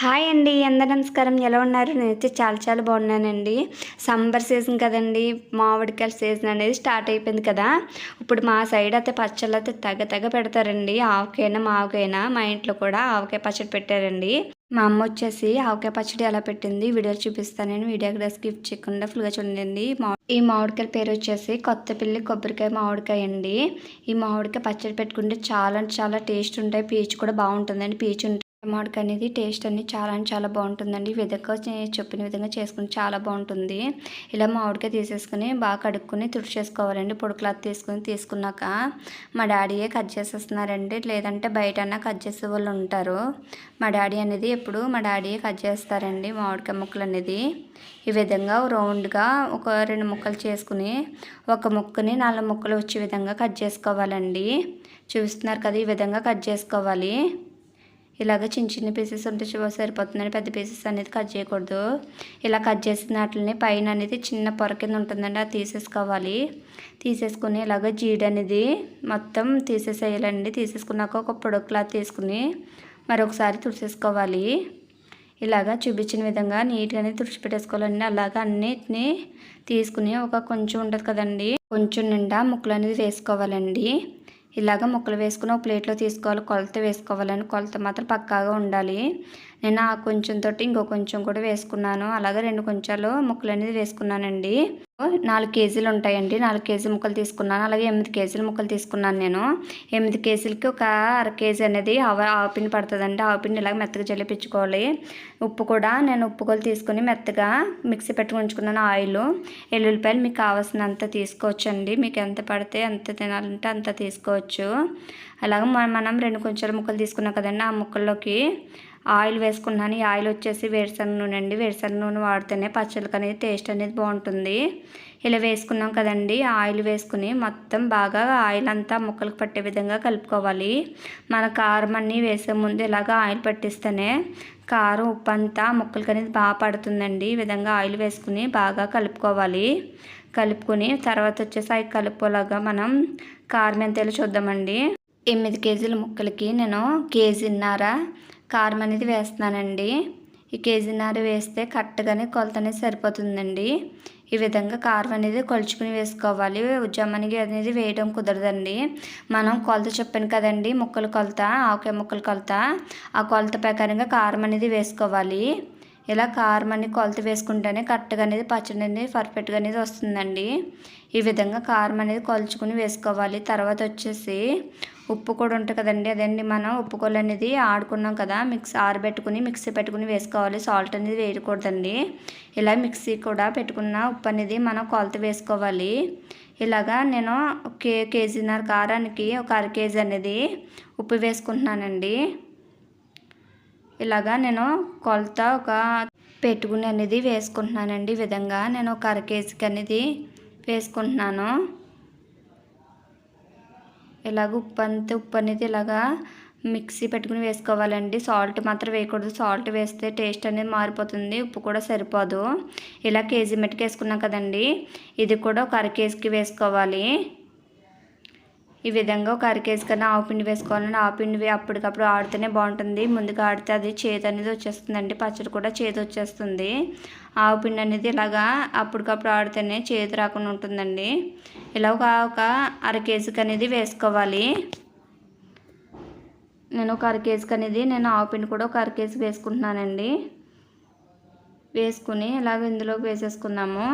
Hi అండి అందరు నమస్కారం. ఎలా ఉన్నారు? నేనైతే చాలా చాలా బాగున్నానండి. సంబర్ సీజన్ కదండి మామిడికాయల సీజన్ అనేది స్టార్ట్ అయిపోయింది కదా. ఇప్పుడు మా సైడ్ అయితే పచ్చళ్ళు అయితే తెగ తెగ పెడతారండి. ఆవకైనా మావకైనా మా ఇంట్లో కూడా ఆవకాయ పచ్చడి పెట్టారండి. మా అమ్మ వచ్చేసి ఆవకాయ పచ్చడి ఎలా పెట్టింది వీడియోలు చూపిస్తానని వీడియో కూడా స్కిప్ చేయకుండా ఫుల్గా చూడండి. ఈ మామిడికాయల పేరు వచ్చేసి కొత్తపిల్లి కొబ్బరికాయ మామిడికాయ అండి. ఈ మామిడికాయ పచ్చడి పెట్టుకుంటే చాలా అంటే చాలా టేస్ట్ ఉంటాయి. పీచు కూడా బాగుంటుందండి. పీచు ఉంటుంది అనేది టేస్ట్ అనేది చాలా అంటే చాలా బాగుంటుందండి. ఈ విధంగా చెప్పిన విధంగా చేసుకుని చాలా బాగుంటుంది. ఇలా మామిడికాయ తీసేసుకుని బాగా కడుక్కుని తుడిచేసుకోవాలండి. పొడి క్లాత్ తీసుకుని తీసుకున్నాక మా డాడీయే కట్ చేసేస్తున్నారండి. లేదంటే బయట కట్ చేసే వాళ్ళు ఉంటారు. మా డాడీ అనేది ఎప్పుడు మా డాడీయే కట్ చేస్తారండి మామిడికాయ ముక్కలు అనేది. ఈ విధంగా రౌండ్గా ఒక రెండు ముక్కలు చేసుకుని ఒక ముక్కని నాలుగు ముక్కలు వచ్చే విధంగా కట్ చేసుకోవాలండి. చూస్తున్నారు కదా ఈ విధంగా కట్ చేసుకోవాలి. ఇలాగ చిన్న చిన్న పీసెస్ ఉంటే చూ- సరిపోతుందండి పెద్ద పీసెస్ అనేది కట్ చేయకూడదు. ఇలా కట్ చేసిన వాటిని పైన అనేది చిన్న పొర కింద ఉంటుందండి అది తీసేసుకోవాలి. తీసేసుకుని ఇలాగ జీడి అనేది మొత్తం తీసేసేయాలండి. తీసేసుకున్నాక ఒక పొడవు క్లాత్ తీసుకుని మరొకసారి తుడిసేసుకోవాలి. ఇలాగా చూపించిన విధంగా నీట్గానే తుడిచిపెట్టేసుకోవాలండి. అలాగా అన్నిటిని తీసుకుని ఒక కొంచెం ఉంటుంది కదండి కొంచెం నిండా ముక్కలు అనేది వేసుకోవాలండి. ఇలాగ ముక్కలు వేసుకుని ఒక ప్లేట్లో తీసుకోవాలి. కొలత వేసుకోవాలని కొలత మాత్రం పక్కాగా ఉండాలి. నేను ఆ కొంచెం తోటి ఇంకో కొంచెం కూడా వేసుకున్నాను. అలాగే రెండు కొంచెాలు ముక్కలు అనేది వేసుకున్నానండి. నాలుగు కేజీలు ఉంటాయండి. నాలుగు కేజీ ముక్కలు తీసుకున్నాను. అలాగే ఎనిమిది కేజీల ముక్కలు తీసుకున్నాను నేను. ఎనిమిది కేజీలకి ఒక అర కేజీ అనేది ఆవ ఆవుపిండి పడుతుందండి. ఆవుపిండి ఇలాగ మెత్తగా జల్లిపించుకోవాలి. ఉప్పు కూడా నేను ఉప్పు కూడా తీసుకుని మెత్తగా మిక్సీ పెట్టుకుని ఉంచుకున్నాను ఆయిల్. ఎల్లుల్లిపాయలు మీకు కావాల్సినంత తీసుకోవచ్చండి. మీకు ఎంత పడితే ఎంత తినాలంటే అంత తీసుకోవచ్చు. అలాగే మనం రెండు కొంచెం ముక్కలు తీసుకున్నాం కదండి. ఆ ముక్కల్లోకి ఆయిల్ వేసుకున్నాను. ఈ ఆయిల్ వచ్చేసి వేరుశనగ నూనె అండి. వేరుశనగ నూనె వాడితేనే పచ్చళ్ళకి అనేది టేస్ట్ అనేది బాగుంటుంది. ఇలా వేసుకున్నాం కదండి. ఆయిల్ వేసుకుని మొత్తం బాగా ఆయిల్ అంతా ముక్కలకు పట్టే విధంగా కలుపుకోవాలి. మన కారం అన్నీ వేసే ముందు ఇలాగ ఆయిల్ పట్టిస్తేనే కారం ఉప్పు అంతా ముక్కలకి అనేది బాగా పడుతుందండి. ఈ విధంగా ఆయిల్ వేసుకుని బాగా కలుపుకోవాలి. కలుపుకొని తర్వాత వచ్చేసి అవి కలుపుకోలాగా మనం కారం ఎంతేలో చూద్దామండి. ఎనిమిది కేజీల ముక్కలకి నేను కేజీన్నర కారం అనేది వేస్తున్నానండి. ఈ కేజీన్నర వేస్తే కరెక్ట్గానే కొలత అనేది సరిపోతుందండి. ఈ విధంగా కారం అనేది కొలుచుకుని వేసుకోవాలి. ఉజ్జామనికి అనేది వేయడం కుదరదండి. మనం కొలత చెప్పాను కదండి ముక్కల కొలత ఆకే ముక్కల కొలత. ఆ కొలత ప్రకారంగా కారం అనేది వేసుకోవాలి. ఇలా కారం అనేది కొలత వేసుకుంటేనే కరెక్ట్గా అనేది పచ్చడి అనేది పర్ఫెక్ట్గా అనేది వస్తుందండి. ఈ విధంగా కారం అనేది కొలుచుకుని వేసుకోవాలి. తర్వాత వచ్చేసి ఉప్పు కూడా ఉంటుంది కదండి అదండి మనం ఉప్పుకోలు అనేది ఆడుకున్నాం కదా మిక్స్ ఆరబెట్టుకుని మిక్సీ పెట్టుకుని వేసుకోవాలి. సాల్ట్ అనేది వేయకూడదండి. ఇలా మిక్సీ కూడా పెట్టుకున్న ఉప్పు అనేది మనం కొలత వేసుకోవాలి. ఇలాగా నేను కే కేజీన్నర కారానికి ఒక అర కేజీ అనేది ఉప్పు వేసుకుంటున్నానండి. ఇలాగా నేను కొలత ఒక పెట్టుకుని అనేది వేసుకుంటున్నానండి. ఈ విధంగా నేను ఒక అర కేజీకి అనేది వేసుకుంటున్నాను. ఇలాగ ఉప్పు అంతే ఉప్పు అనేది ఇలాగా మిక్సీ పెట్టుకుని వేసుకోవాలండి. సాల్ట్ మాత్రం వేయకూడదు. సాల్ట్ వేస్తే టేస్ట్ అనేది మారిపోతుంది. ఉప్పు కూడా సరిపోదు. ఇలా కేజీ మెట్టుకు వేసుకున్నాం కదండి. ఇది కూడా ఒక అర కేజీకి వేసుకోవాలి. ఈ విధంగా ఒక అర కేజీ కన్నా ఆవు పిండి వేసుకోవాలండి. ఆవు పిండి అప్పటికప్పుడు ఆడితేనే బాగుంటుంది. ముందుగా ఆడితే అది చేదు అనేది వచ్చేస్తుందండి. పచ్చడి కూడా చేదు వచ్చేస్తుంది. ఆవు పిండి అనేది ఇలాగా అప్పటికప్పుడు ఆడితేనే చేతి రాకుండా ఉంటుందండి. ఇలా ఒక ఒక అర కేజీకి అనేది వేసుకోవాలి. నేను ఒక అర కేజీకి అనేది నేను ఆవు పిండి కూడా ఒక అర కేజీ వేసుకుంటున్నానండి. వేసుకుని ఇలాగ ఇందులోకి వేసేసుకుందాము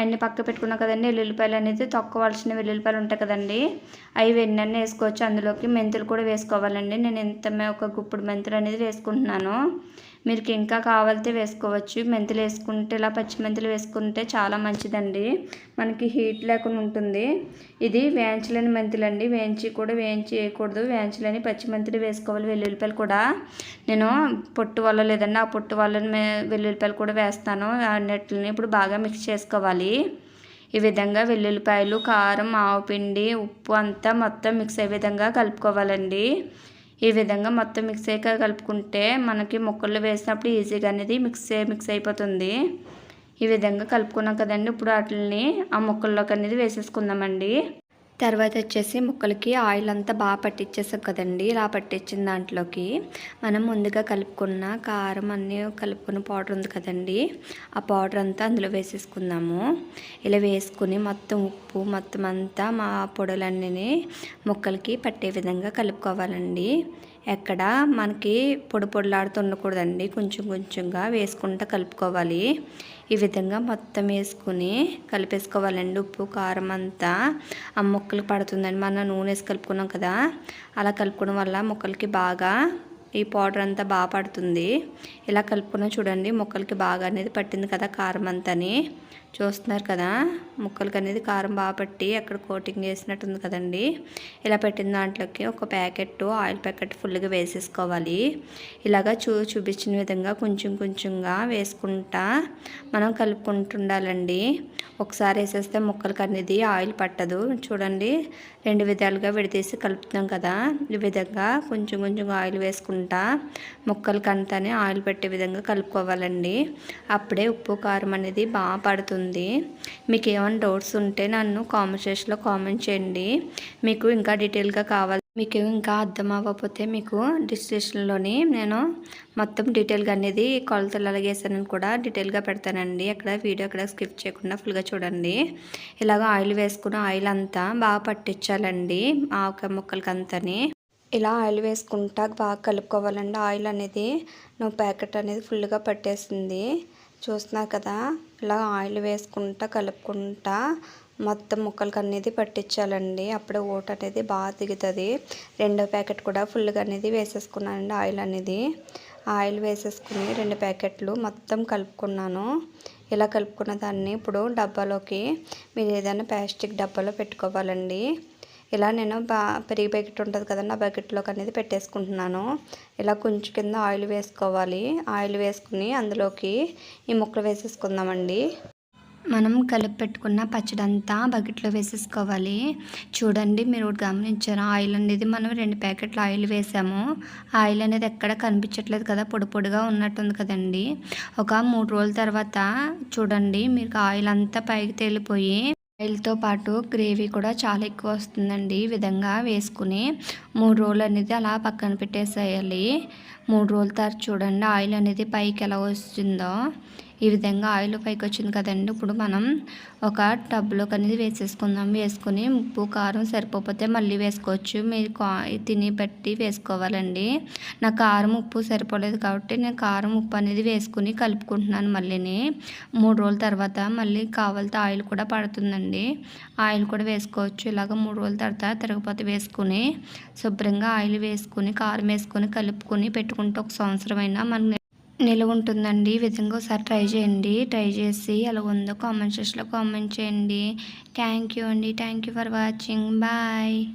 అన్నీ పక్క పెట్టుకున్నాం కదండి. వెల్లుల్లిపాయలు అనేది తొక్కవలసిన వెల్లుల్లిపాయలు ఉంటాయి కదండి. అవి వెన్నెన్న వేసుకోవచ్చు. అందులోకి మెంతులు కూడా వేసుకోవాలండి. నేను ఇంతమే ఒక గుప్పుడు మెంతులు అనేది వేసుకుంటున్నాను. మీకు ఇంకా కావాలితే వేసుకోవచ్చు. మెంతులు వేసుకుంటే ఇలా పచ్చిమెంతులు వేసుకుంటే చాలా మంచిదండి. మనకి హీట్ లేకుండా ఉంటుంది. ఇది వేయించలేని మెంతులు అండి వేయించి కూడా వేయించి వేయకూడదు. వేయించలేని పచ్చిమెంతులు వేసుకోవాలి వెల్లుల్లిపాయలు కూడా. నేను పొట్టు వల్ల లేదండి. ఆ పొట్టు వల్లని వెల్లుల్లిపాయలు కూడా వేస్తాను. అన్నిటిని ఇప్పుడు బాగా మిక్స్ చేసుకోవాలి. ఈ విధంగా వెల్లుల్లిపాయలు కారం ఆవుపిండి ఉప్పు అంతా మొత్తం మిక్స్ అయ్యే విధంగా కలుపుకోవాలండి. ఈ విధంగా మొత్తం మిక్స్ అయ్యాక కలుపుకుంటే మనకి ముక్కలు వేసినప్పుడు ఈజీగా అనేది మిక్స్ మిక్స్ అయిపోతుంది. ఈ విధంగా కలుపుకున్నాం కదండి. ఇప్పుడు వాటిని ఆ ముక్కల్లోకి అనేది వేసేసుకుందామండి. తర్వాత వచ్చేసి ముక్కలకి ఆయిల్ అంతా బాగా పట్టించేసాం కదండి. ఇలా పట్టించిన దాంట్లోకి మనం ముందుగా కలుపుకున్న కారం అన్నీ కలుపుకున్న పౌడర్ ఉంది కదండి. ఆ పౌడర్ అంతా అందులో వేసేసుకుందాము. ఇలా వేసుకుని మొత్తం ఉప్పు మొత్తం అంతా మా పొడులన్నీ ముక్కలకి పట్టే విధంగా కలుపుకోవాలండి. ఎక్కడ మనకి పొడి పొడిలాడుతూ ఉండకూడదండి. కొంచెం కొంచెంగా వేసుకుంటూ కలుపుకోవాలి. ఈ విధంగా మొత్తం వేసుకుని కలిపేసుకోవాలండి. ఉప్పు కారం అంతా ఆ ముక్కలు పడుతుందండి. మన నూనె వేసి కలుపుకున్నాం కదా అలా కలుపుకోవడం వల్ల ముక్కలకి బాగా ఈ పౌడర్ అంతా బాగా పడుతుంది. ఇలా కలుపుకున్నా చూడండి ముక్కలకి బాగా అనేది పట్టింది కదా కారం అంతని. చూస్తున్నారు కదా ముక్కలకి అనేది కారం బాగా పట్టి అక్కడ కోటింగ్ చేసినట్టుంది కదండి. ఇలా పెట్టిన దాంట్లోకి ఒక ప్యాకెట్ ఆయిల్ ప్యాకెట్ ఫుల్గా వేసేసుకోవాలి. ఇలాగా చూ చూపించిన విధంగా కొంచెం కొంచెంగా వేసుకుంటా మనం కలుపుకుంటుండాలండి. ఒకసారి వేసేస్తే ముక్కలకి అనేది ఆయిల్ పట్టదు. చూడండి రెండు విధాలుగా విడదీసి కలుపుతున్నాం కదా. ఈ విధంగా కొంచెం కొంచెం ఆయిల్ వేసుకుంటా ముక్కలకి అంతానే ఆయిల్ పెట్టే విధంగా కలుపుకోవాలండి. అప్పుడే ఉప్పు కారం అనేది బాగా పడుతుంది. మీకు ఏమైనా డౌట్స్ ఉంటే నన్ను కామెంట్ సెక్షన్లో కామెంట్ చేయండి. మీకు ఇంకా డీటెయిల్గా కావాలి. మీకు ఇంకా అర్థం అవ్వకపోతే మీకు డిస్క్రిప్షన్లోని నేను మొత్తం డీటెయిల్గా అనేది కొలతలు అలాగేసానని కూడా డీటెయిల్గా పెడతానండి. అక్కడ వీడియో అక్కడ స్కిప్ చేయకుండా ఫుల్గా చూడండి. ఇలాగ ఆయిల్ వేసుకున్న ఆయిల్ అంతా బాగా పట్టించాలండి. ఆవకాయ ముక్కలకి ఇలా ఆయిల్ వేసుకుంటా బాగా కలుపుకోవాలండి. ఆయిల్ అనేది నువ్వు ప్యాకెట్ అనేది ఫుల్గా పట్టేసింది చూస్తున్నారు కదా ఇలా ఆయిల్ వేసుకుంటా కలుపుకుంటా మొత్తం ముక్కలకి అనేది పట్టించాలండి. అప్పుడే ఓట అనేది బాగా దిగుతుంది. రెండో ప్యాకెట్ కూడా ఫుల్గా అనేది వేసేసుకున్నానండి ఆయిల్ అనేది. ఆయిల్ వేసేసుకుని రెండు ప్యాకెట్లు మొత్తం కలుపుకున్నాను. ఇలా కలుపుకున్న దాన్ని ఇప్పుడు డబ్బాలోకి మీరు ఏదైనా ప్లాస్టిక్ డబ్బాలో పెట్టుకోవాలండి. ఇలా నేను బా పెరిగి ప్యాకెట్ ఉంటుంది కదండి ఆ బకెట్లోకి అనేది పెట్టేసుకుంటున్నాను. ఇలా కొంచెం కింద ఆయిల్ వేసుకోవాలి. ఆయిల్ వేసుకుని అందులోకి ఈ ముక్కలు వేసేసుకుందామండి. మనం కలిపి పెట్టుకున్న పచ్చడి అంతా బకెట్లో వేసేసుకోవాలి. చూడండి మీరు గమనించారు? ఆయిల్ అనేది మనం రెండు ప్యాకెట్లు ఆయిల్ వేసాము. ఆయిల్ అనేది ఎక్కడ కనిపించట్లేదు కదా పొడి పొడిగా ఉన్నట్టుంది కదండి. ఒక మూడు రోజుల తర్వాత చూడండి మీకు ఆయిల్ అంతా పైకి తేలిపోయి ఆయిల్తో పాటు గ్రేవీ కూడా చాలా ఎక్కువ వస్తుందండి. ఈ విధంగా వేసుకుని మూడు రోజులు అనేది అలా పక్కన పెట్టేసేయాలి. మూడు రోజుల తర్వాత చూడండి ఆయిల్ అనేది పైకి ఎలా వస్తుందో. ఈ విధంగా ఆయిల్ పైకి వచ్చింది కదండి. ఇప్పుడు మనం ఒక టబ్లోకి అనేది వేసేసుకుందాం. వేసుకుని ఉప్పు కారం సరిపోతే మళ్ళీ వేసుకోవచ్చు. మీరు తిని బట్టి వేసుకోవాలండి. నా కారం ఉప్పు సరిపోలేదు కాబట్టి నేను కారం ఉప్పు అనేది వేసుకుని కలుపుకుంటున్నాను మళ్ళీని. మూడు రోజుల తర్వాత మళ్ళీ కావాలితే ఆయిల్ కూడా పడుతుందండి. ఆయిల్ కూడా వేసుకోవచ్చు. ఇలాగ మూడు రోజుల తర్వాత తిరగపోతే వేసుకుని శుభ్రంగా ఆయిల్ వేసుకుని కారం వేసుకొని కలుపుకొని పెట్టుకుంటే ఒక సంవత్సరం అయినా మనం నిలువ ఉంటుందండి ఈ విధంగా ఒకసారి ట్రై చేయండి. ట్రై చేసి ఎలా ఉందో కామెంట్ సెక్షన్లో కామెంట్ చేయండి. థ్యాంక్ యూ అండి. Thank you for watching. Bye.